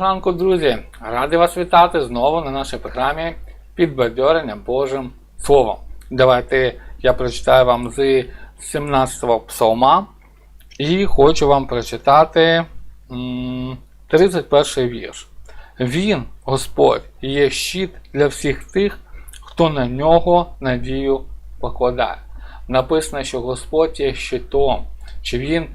Ранку, друзі! Радий вас вітати знову на нашій програмі Підбадьорення Божим Словом. Давайте я прочитаю вам з 17-го псалма і хочу вам прочитати м, 31 вірш. Він, Господь, є щит для всіх тих, хто на нього надію покладає. Написано, що Господь є щитом, чи Він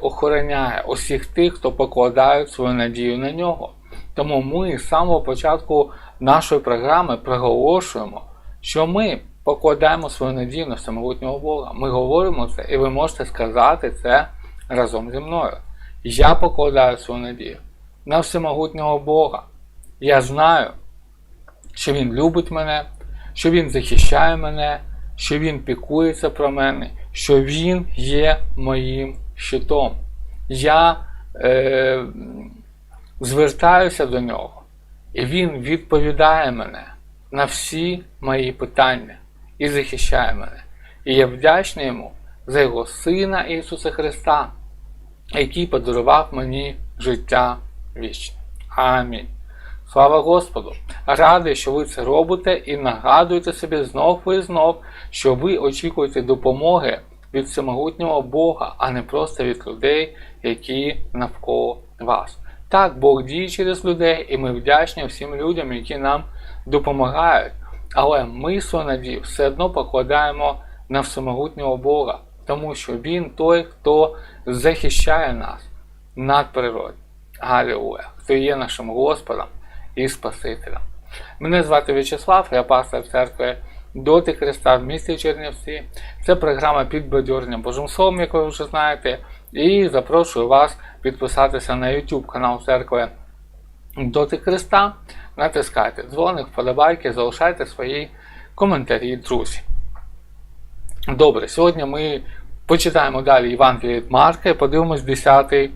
охороняє усіх тих, хто покладають свою надію на нього. Тому ми з самого початку нашої програми проголошуємо, що ми покладаємо свою надію на всемогутнього Бога. Ми говоримо це, і ви можете сказати це разом зі мною. Я покладаю свою надію на всемогутнього Бога. Я знаю, що Він любить мене, що Він захищає мене, що Він пікується про мене, що Він є моїм щитом. Я е, звертаюся до нього, і Він відповідає мене на всі мої питання і захищає мене. І я вдячний йому за його Сина Ісуса Христа, який подарував мені життя вічне. Амінь. Слава Господу! Радий, що ви це робите і нагадуєте собі знов і знов, що ви очікуєте допомоги від всемогутнього Бога, а не просто від людей, які навколо вас. Так, Бог діє через людей, і ми вдячні всім людям, які нам допомагають. Але ми свою надію все одно покладаємо на всемогутнього Бога, тому що Він той, хто захищає нас над природою. Галілуя! Хто є нашим Господом і Спасителем. Мене звати В'ячеслав, я пастор церкви Доти Христа в місті Чернівці. Це програма підбадьорення Божим Словом, як ви вже знаєте. І запрошую вас підписатися на YouTube канал церкви Доти Христа. Натискайте дзвоник, вподобайки, залишайте свої коментарі, друзі. Добре, сьогодні ми почитаємо далі Євангеліє від Марка і подивимось 10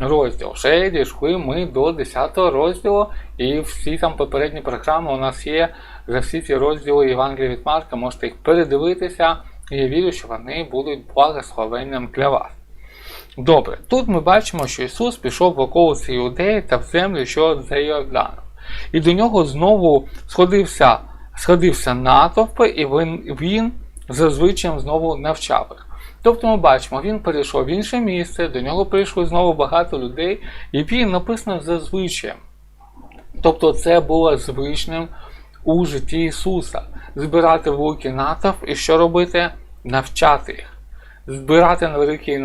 розділ. Вже дійшли ми до 10 розділу, і всі там попередні програми у нас є за всі ці розділи Євангелія від Марка. Можете їх передивитися, і я вірю, що вони будуть благословенням для вас. Добре, тут ми бачимо, що Ісус пішов в околиці Іудеї та в землю, що за Йорданом. І до нього знову сходився, сходився натовп, і він, він зазвичай знову навчав їх. Тобто ми бачимо, він перейшов в інше місце, до нього прийшло знову багато людей, і він написано зазвичай. Тобто це було звичним у житті Ісуса. Збирати великий натовп і що робити? Навчати їх. Збирати на великий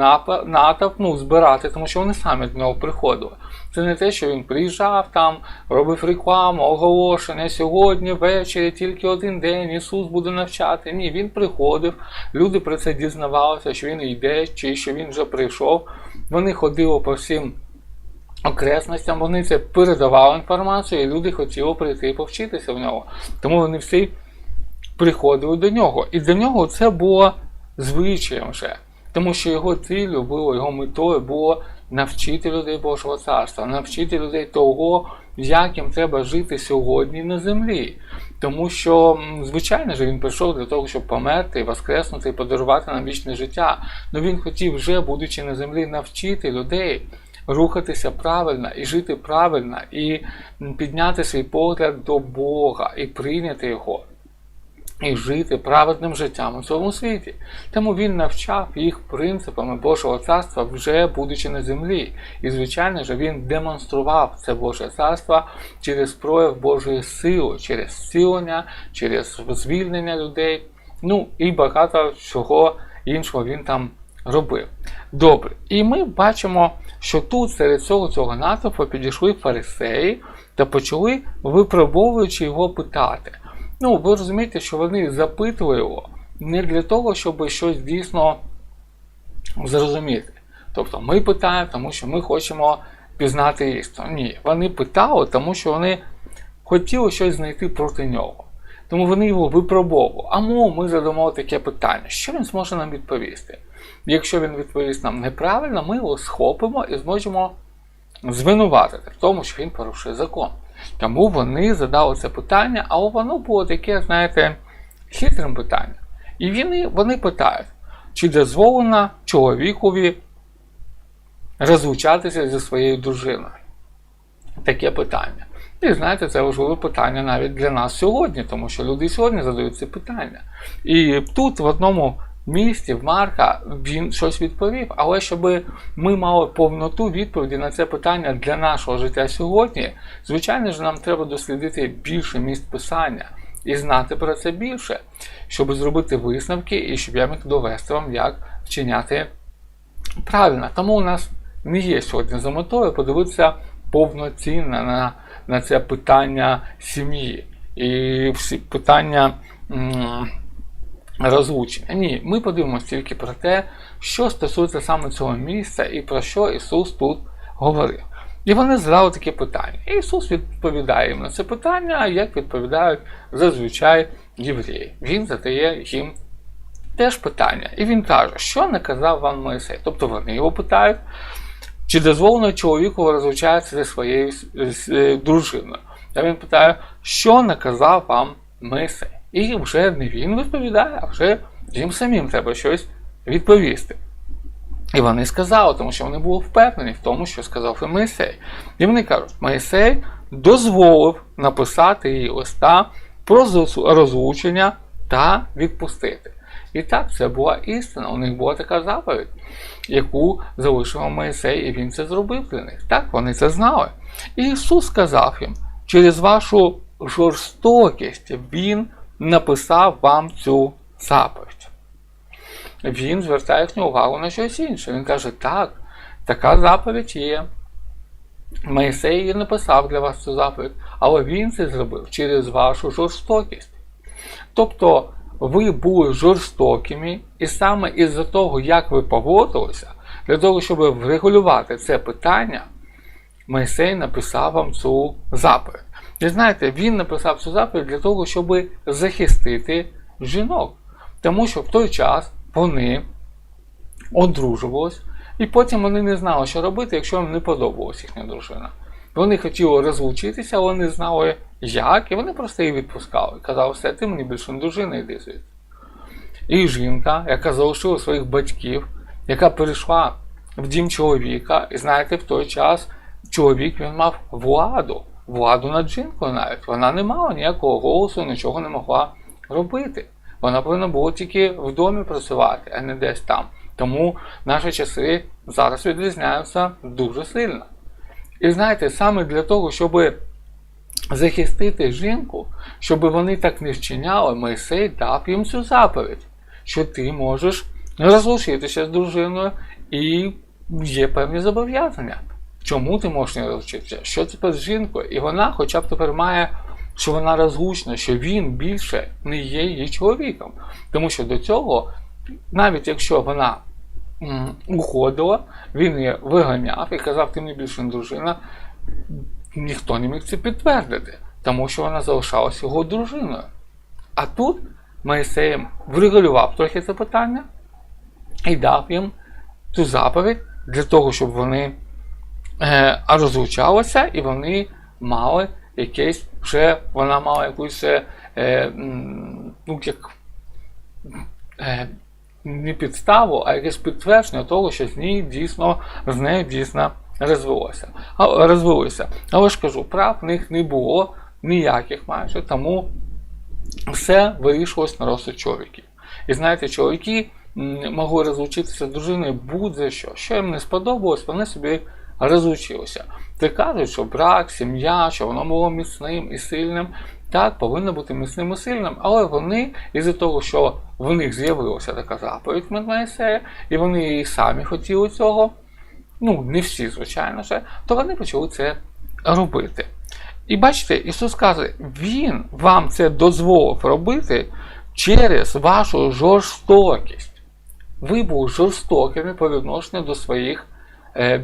натовп, ну, збирати, тому що вони самі до нього приходили. Це не те, що він приїжджав там, робив рекламу, оголошення сьогодні, ввечері, тільки один день Ісус буде навчати. Ні, він приходив, люди про це дізнавалися, що він йде, чи що він вже прийшов. Вони ходили по всім окресностям, вони це передавали інформацію, і люди хотіли прийти і повчитися в нього. Тому вони всі приходили до нього. І до нього це було звичаєм вже. Тому що його ціллю було, його метою було навчити людей Божого царства, навчити людей того, як їм треба жити сьогодні на землі. Тому що, звичайно ж, він прийшов для того, щоб померти, воскреснути і подарувати нам вічне життя. Но він хотів вже, будучи на землі, навчити людей. Рухатися правильно і жити правильно, і підняти свій погляд до Бога і прийняти його і жити праведним життям у цьому світі. Тому він навчав їх принципами Божого царства, вже будучи на землі. І, звичайно ж, він демонстрував це Боже царство через прояв Божої сили, через зцілення, через звільнення людей. Ну і багато чого іншого він там робив. Добре. І ми бачимо, що тут серед цього цього натовпу підійшли фарисеї та почали випробовуючи його питати. Ну, ви розумієте, що вони запитували його не для того, щоб щось дійсно зрозуміти. Тобто ми питаємо, тому що ми хочемо пізнати істину. Ні, вони питали, тому що вони хотіли щось знайти проти нього. Тому вони його випробовували. А ми задамо таке питання, що він зможе нам відповісти? Якщо він відповість нам неправильно, ми його схопимо і зможемо звинуватити в тому, що він порушує закон. Тому вони задали це питання, а воно було таке, знаєте, хитрим питанням. І вони, вони питають, чи дозволено чоловікові розлучатися зі своєю дружиною. таке питання. І знаєте, це важливе питання навіть для нас сьогодні, тому що люди сьогодні задають це питання. І тут, в одному місті, в Марка, він щось відповів, але щоб ми мали повноту відповіді на це питання для нашого життя сьогодні, звичайно ж, нам треба дослідити більше місць писання і знати про це більше, щоб зробити висновки і щоб я міг довести вам, як вчиняти правильно. Тому у нас не є сьогодні за метою подивитися повноцінно на, на це питання сім'ї і всі питання розлучення. Ні, ми подивимося тільки про те, що стосується саме цього місця і про що Ісус тут говорив. І вони задали таке питання. І Ісус відповідає їм на це питання, як відповідають зазвичай євреї. Він задає їм теж питання. І він каже, що наказав вам Моїсей. Тобто вони його питають, чи дозволено чоловіку розлучатися зі своєю е, дружиною. А він питає, що наказав вам Моїсей. І вже не він відповідає, а вже їм самим треба щось відповісти. І вони сказали, тому що вони були впевнені в тому, що сказав і Моїсей. І вони кажуть, Моїсей дозволив написати їй листа про розлучення та відпустити. І так, це була істина. У них була така заповідь, яку залишив Моїсей, і він це зробив для них. Так, вони це знали. І Ісус сказав їм, через вашу жорстокість Він написав вам цю заповідь він звертає їхню увагу на щось інше. Він каже, так, така заповідь є. Моїсей її написав для вас цю заповідь, але він це зробив через вашу жорстокість. Тобто ви були жорстокими, і саме із-за того, як ви поводилися, для того, щоб врегулювати це питання, Моїсей написав вам цю заповідь. І знаєте, він написав цю заповідь для того, щоб захистити жінок. Тому що в той час вони одружувались, і потім вони не знали, що робити, якщо їм не подобалась їхня дружина. Вони хотіли розлучитися, але не знали як, і вони просто її відпускали. Казали, все, ти мені більше не дружина, йди звідси. І жінка, яка залишила своїх батьків, яка перейшла в дім чоловіка, і знаєте, в той час чоловік він мав владу, владу над жінкою навіть. Вона не мала ніякого голосу, нічого не могла робити. Вона повинна була тільки в домі працювати, а не десь там. Тому наші часи зараз відрізняються дуже сильно. І знаєте, саме для того, щоб захистити жінку, щоб вони так не вчиняли, Мойсей дав їм цю заповідь, що ти можеш розлучитися з дружиною і є певні зобов'язання. Чому ти можеш не розлучитися? Що тепер з жінкою? І вона хоча б тепер має, що вона розлучна, що він більше не є її чоловіком. Тому що до цього, навіть якщо вона уходила, він її виганяв і казав, ти мені більше не дружина, ніхто не міг це підтвердити, тому що вона залишалася його дружиною. А тут Моїсеєм врегулював трохи це питання і дав їм цю заповідь для того, щоб вони е, розлучалися і вони мали якесь вже, вона мала якусь е, ну, як, е, не підставу, а якесь підтвердження того, що з нею дійсно з нею дійсно розвелося. А, розвелося. Але ж кажу, прав в них не було ніяких майже, тому все вирішувалось на розсуд чоловіків. І знаєте, чоловіки могли розлучитися з дружиною будь-за що. Що їм не сподобалось, вони собі розлучилися. Ти кажуть, що брак, сім'я, що воно було міцним і сильним. Так, повинно бути міцним і сильним, але вони, із-за того, що в них з'явилася така заповідь від Моїсея, і вони і самі хотіли цього, ну, не всі, звичайно ж, то вони почали це робити. І бачите, Ісус каже, Він вам це дозволив робити через вашу жорстокість. Ви були жорстокими по відношенню до своїх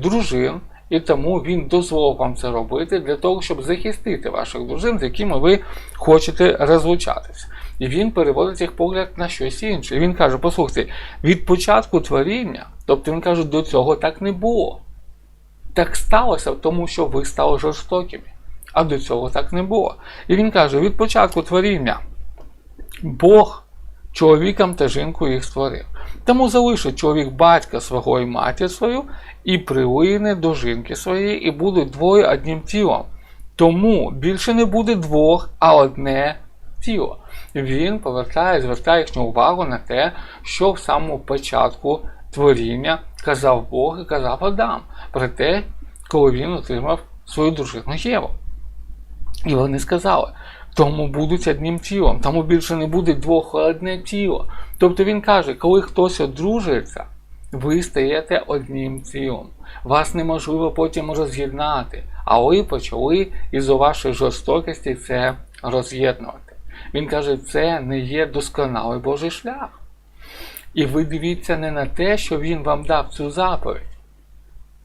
дружин, і тому Він дозволив вам це робити для того, щоб захистити ваших дружин, з якими ви хочете розлучатися. І він переводить їх погляд на щось інше. І він каже: послухайте, від початку творіння, тобто він каже, до цього так не було. Так сталося, тому що ви стали жорстокими. А до цього так не було. І він каже: від початку творіння Бог чоловіком та жінкою їх створив. Тому залишить чоловік батька свого і матір свою, і прилине до жінки своєї, і будуть двоє одним тілом. Тому більше не буде двох, а одне тіло. Він повертає, звертає їхню увагу на те, що в самому початку творіння казав Бог і казав Адам, про те, коли він отримав свою дружину Єву. І вони сказали, тому будуть одним тілом, тому більше не буде двох, одне тіло. Тобто він каже, коли хтось одружується, ви стаєте одним тілом. Вас неможливо потім роз'єднати, а ви почали із-за вашої жорстокості це роз'єднувати. Він каже, це не є досконалий Божий шлях. І ви дивіться не на те, що він вам дав цю заповідь,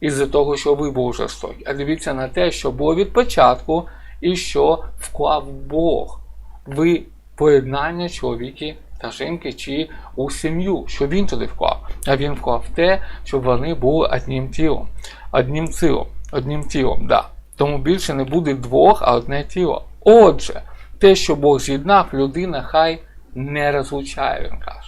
із-за того, що ви були жорстокі, а дивіться на те, що було від початку і що вклав Бог в поєднання чоловіки та жінки чи у сім'ю, що він туди вклав. А він вклав те, щоб вони були одним тілом, одним цілом, одним тілом, да. Тому більше не буде двох, а одне тіло. Отже, те, що Бог з'єднав, людина хай не розлучає, він каже.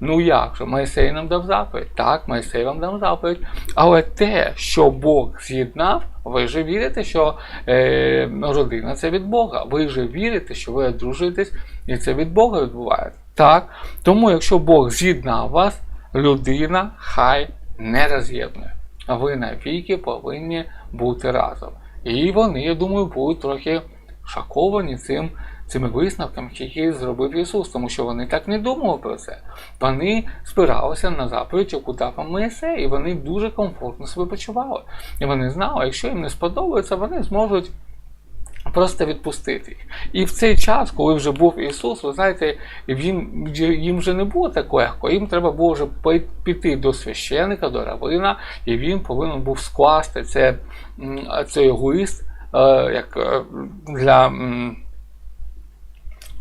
Ну як же, Моїсей нам дав заповідь? Так, Моїсей вам дав заповідь. Але те, що Бог з'єднав, ви же вірите, що е, родина це від Бога. Ви же вірите, що ви одружуєтесь, і це від Бога відбувається. Так. Тому, якщо Бог з'єднав вас, людина хай не роз'єднує. А ви навіки повинні бути разом. І вони, я думаю, будуть трохи шоковані цим цими висновками, які зробив Ісус, тому що вони так не думали про це. Вони спиралися на заповідь, яку дав Моїсей, і вони дуже комфортно себе почували. І вони знали, якщо їм не сподобається, вони зможуть. Просто відпустити їх. І в цей час, коли вже був Ісус, ви знаєте, він, їм вже не було так легко, їм треба було вже піти до священика, до равина, і він повинен був скласти це, цей лист е, як е, для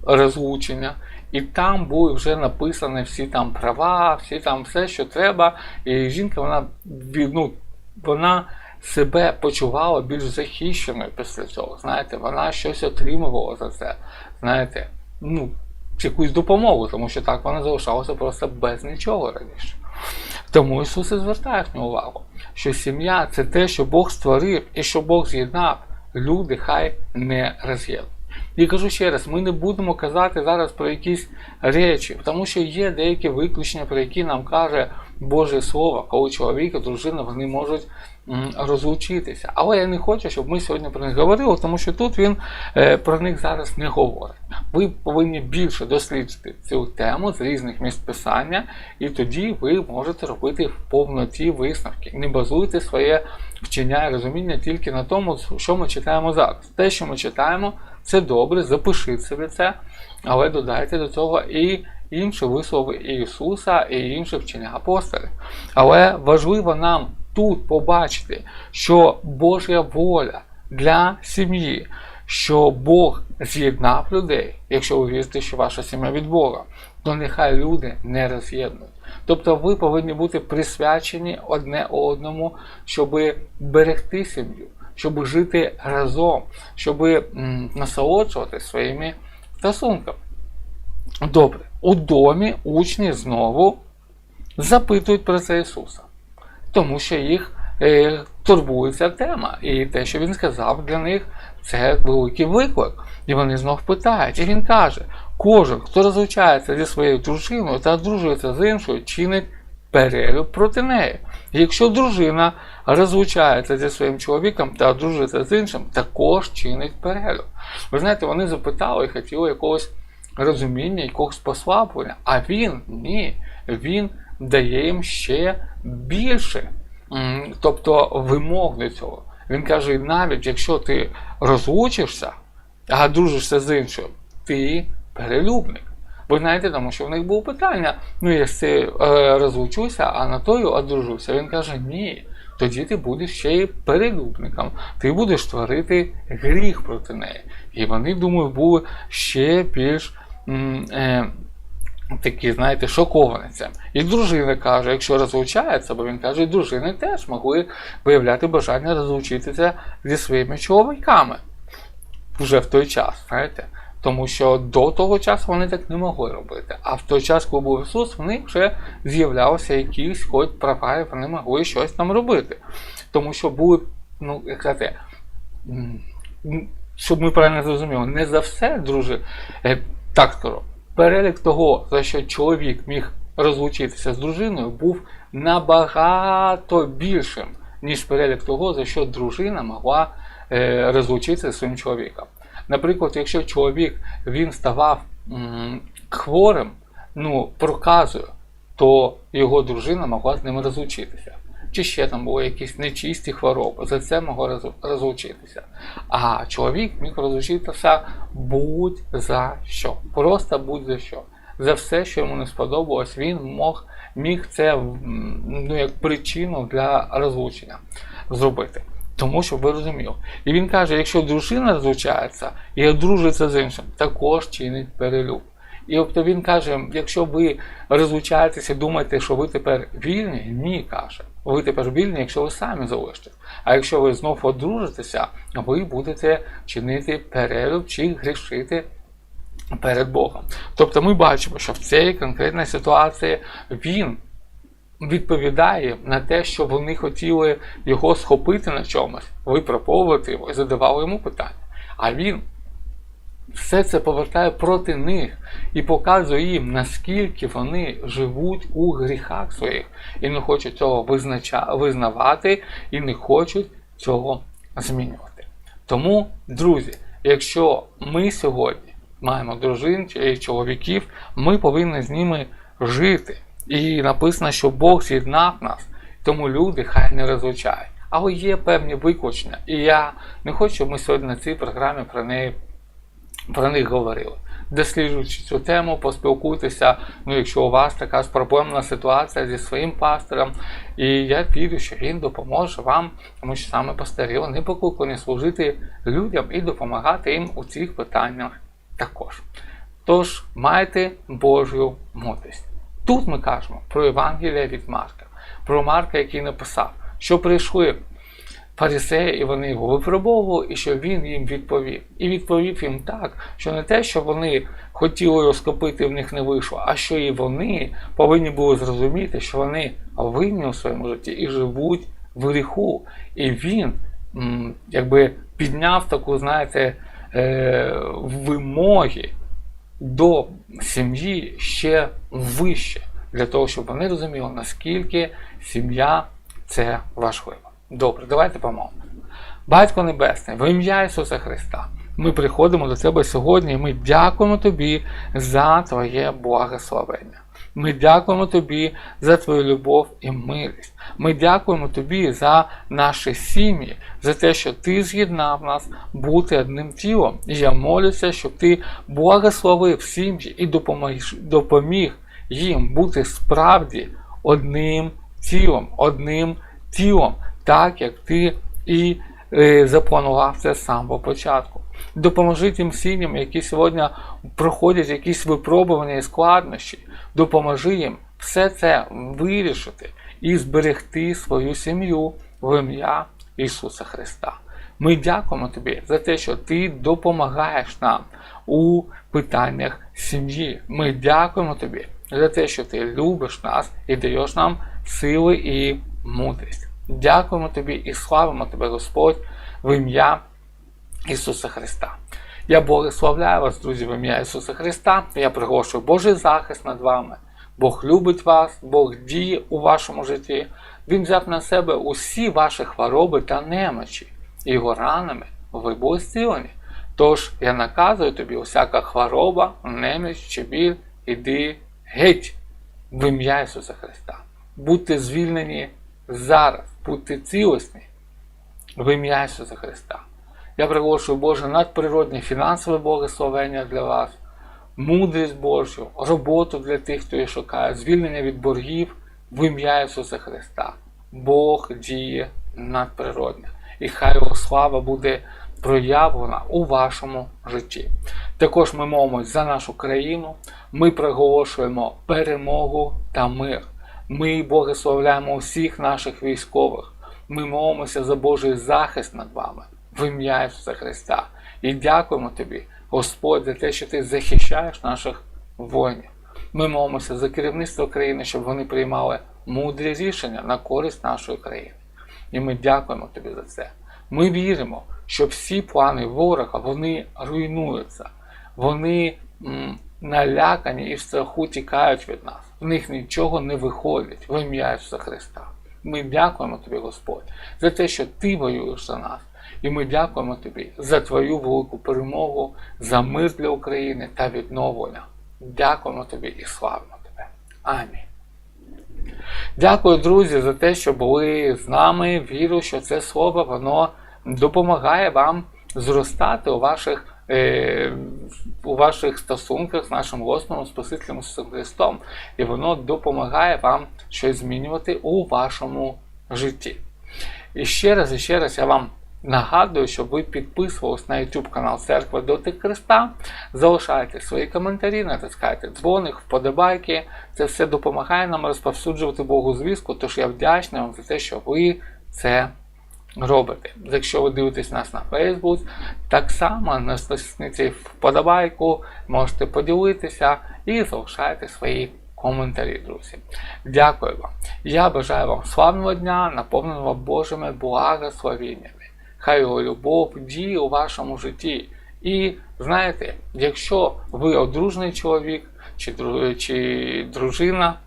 розлучення. І там були вже написані всі там права, всі там все, що треба. І жінка, вона ну, вона себе почувала більш захищеною після цього. Знаєте, вона щось отримувала за це. Знаєте, ну, якусь допомогу, тому що так вона залишалася просто без нічого раніше. Тому Ісус і звертає їхню увагу, що сім'я це те, що Бог створив і що Бог з'єднав, люди хай не роз'єднують. І кажу ще раз, ми не будемо казати зараз про якісь речі, тому що є деякі виключення, про які нам каже Боже Слово, коли чоловік і дружина вони можуть розлучитися. Але я не хочу, щоб ми сьогодні про них говорили, тому що тут він е, про них зараз не говорить. Ви повинні більше досліджити цю тему з різних місць писання, і тоді ви можете робити в повноті висновки. Не базуйте своє вчення і розуміння тільки на тому, що ми читаємо зараз. Те, що ми читаємо, це добре, собі це, але додайте до цього і інші вислови Ісуса, і інші вчення апостолів. Але важливо нам тут побачити, що Божа воля для сім'ї, що Бог з'єднав людей, якщо ви вірите, що ваша сім'я від Бога, то нехай люди не роз'єднують. Тобто ви повинні бути присвячені одне одному, щоб берегти сім'ю, щоб жити разом, щоб насолоджувати своїми стосунками. Добре, у домі учні знову запитують про це Ісуса тому що їх е, турбує ця тема. І те, що він сказав для них, це великий виклик. І вони знов питають. І він каже: кожен, хто розлучається зі своєю дружиною та одружується з іншою, чинить перелюб проти неї. Якщо дружина розлучається зі своїм чоловіком та одружується з іншим, також чинить перелюб. Ви знаєте, вони запитали і хотіли якогось розуміння, якогось послаблення. А він ні. Він дає їм ще більше, тобто вимог до цього. Він каже: навіть якщо ти розлучишся, а дружишся з іншим, ти перелюбник. Ви знаєте, тому що в них було питання: ну, якщо е, розлучуся, а на тою одружуся. Він каже, ні, тоді ти будеш ще й перелюбником, ти будеш творити гріх проти неї. І вони, думаю, були ще більш. Е, такі, знаєте, шоковані. І дружина каже, якщо розлучається, бо він каже, дружини теж могли виявляти бажання розлучитися зі своїми чоловіками вже в той час. знаєте. Тому що до того часу вони так не могли робити. А в той час, коли був Ісус, в них вже з'являлися якісь хоч права, і вони могли щось там робити. Тому що були, ну, як сказати, щоб ми правильно зрозуміли, не за все, друже, е, так скажу, перелік того, за що чоловік міг розлучитися з дружиною, був набагато більшим, ніж перелік того, за що дружина могла е, розлучитися зі своїм чоловіком. Наприклад, якщо чоловік він ставав м, хворим, ну, проказою, то його дружина могла з ним розлучитися. Чи ще там були якісь нечисті хвороби, за це могло розлучитися. А чоловік міг розлучитися будь-за що. Просто будь-за що. За все, що йому не сподобалось, він мог, міг це ну, як причину для розлучення зробити. Тому що ви розуміли. І він каже, якщо дружина розлучається і одружується з іншим, також чинить перелюб. І тобто він каже, якщо ви розлучаєтеся думаєте, що ви тепер вільні, ні, каже. Ви тепер вільні, якщо ви самі залишитесь. А якщо ви знов одружитеся, ви будете чинити перелюб чи грішити перед Богом. Тобто ми бачимо, що в цій конкретній ситуації він відповідає на те, що вони хотіли його схопити на чомусь, випробовувати його і задавали йому питання. А він все це повертає проти них і показує їм, наскільки вони живуть у гріхах своїх і не хочуть цього визнача... визнавати і не хочуть цього змінювати. Тому, друзі, якщо ми сьогодні маємо дружин чи чоловіків, ми повинні з ними жити. І написано, що Бог з'єднав нас, тому люди хай не розлучають. Але є певні виключення. І я не хочу, щоб ми сьогодні на цій програмі про неї про них говорили. Досліджуючи цю тему, поспілкуйтеся, ну якщо у вас така проблемна ситуація зі своїм пастором, і я вірю, що він допоможе вам, тому що саме пастирі вони покликані служити людям і допомагати їм у цих питаннях також. Тож майте Божу мудрість. Тут ми кажемо про Євангелія від Марка, про Марка, який написав, що прийшли фарисеї, і вони його випробовували, і що він їм відповів. І відповів їм так, що не те, що вони хотіли його скопити, в них не вийшло, а що і вони повинні були зрозуміти, що вони винні у своєму житті і живуть в гріху. І він якби підняв таку, знаєте, е, вимоги до сім'ї ще вище, для того, щоб вони розуміли, наскільки сім'я це важливо. Добре, давайте помовимо. Батько Небесний, в ім'я Ісуса Христа, ми приходимо до Тебе сьогодні і ми дякуємо Тобі за Твоє благословення. Ми дякуємо Тобі за Твою любов і милість. Ми дякуємо Тобі за наші сім'ї, за те, що Ти з'єднав нас бути одним тілом. І я молюся, щоб Ти благословив сім'ї і допоміг, їм бути справді одним тілом, одним тілом, так як ти і е, запланував це з самого початку. Допоможи тим сім'ям, які сьогодні проходять якісь випробування і складнощі. Допоможи їм все це вирішити і зберегти свою сім'ю в ім'я Ісуса Христа. Ми дякуємо тобі за те, що ти допомагаєш нам у питаннях сім'ї. Ми дякуємо тобі за те, що ти любиш нас і даєш нам сили і мудрість. Дякуємо тобі і славимо тебе, Господь, в ім'я Ісуса Христа. Я благословляю вас, друзі, в ім'я Ісуса Христа. Я приголошую Божий захист над вами. Бог любить вас, Бог діє у вашому житті. Він взяв на себе усі ваші хвороби та немочі, його ранами ви були зцілені. Тож я наказую тобі, усяка хвороба, неміч чи біль, іди геть в ім'я Ісуса Христа. Будьте звільнені зараз, будьте цілісні в ім'я Ісуса Христа. Я приголошую Боже надприродне фінансове благословення для вас, мудрість Божу, роботу для тих, хто її шукає, звільнення від боргів в ім'я Ісуса Христа. Бог діє надприродне. І хай його слава буде проявлена у вашому житті. Також ми молимось за нашу країну, ми проголошуємо перемогу та мир. Ми благословляємо усіх наших військових. Ми молимося за Божий захист над вами в ім'я Ісуса Христа. І дякуємо тобі, Господь, за те, що ти захищаєш наших воїнів. Ми молимося за керівництво країни, щоб вони приймали мудрі рішення на користь нашої країни. І ми дякуємо тобі за це. Ми віримо, що всі плани ворога вони руйнуються, вони м, налякані і в страху тікають від нас. В них нічого не виходить в ім'я Ісуса Христа. Ми дякуємо тобі, Господь, за те, що ти воюєш за нас. І ми дякуємо тобі за твою велику перемогу, за мир для України та відновлення. Дякуємо тобі і славимо тебе. Амінь. Дякую, друзі, за те, що були з нами. Вірю, що це слово воно допомагає вам зростати у ваших, е, у ваших стосунках з нашим Господом Спасителем Ісусом Христом. І воно допомагає вам щось змінювати у вашому житті. І ще раз, і ще раз я вам нагадую, щоб ви підписувались на YouTube канал Церква Дотик Христа, залишайте свої коментарі, натискайте дзвоник, вподобайки. Це все допомагає нам розповсюджувати Богу звістку, тож я вдячний вам за те, що ви це робите. Якщо ви дивитесь нас на Facebook, так само натисніть вподобайку, можете поділитися і залишайте свої коментарі, друзі. Дякую вам. Я бажаю вам славного дня, наповненого Божими благословеннями. Хай його любов діє у вашому житті. І знаєте, якщо ви одружений чоловік чи, чи дружина,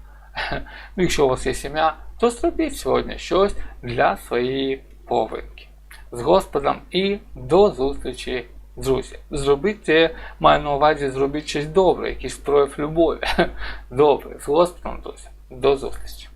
ну, якщо у вас є сім'я, то зробіть сьогодні щось для своєї половинки. З Господом і до зустрічі, друзі. Зробіть це, маю на увазі, зробіть щось добре, якийсь прояв любові. Добре, з Господом, друзі. До зустрічі.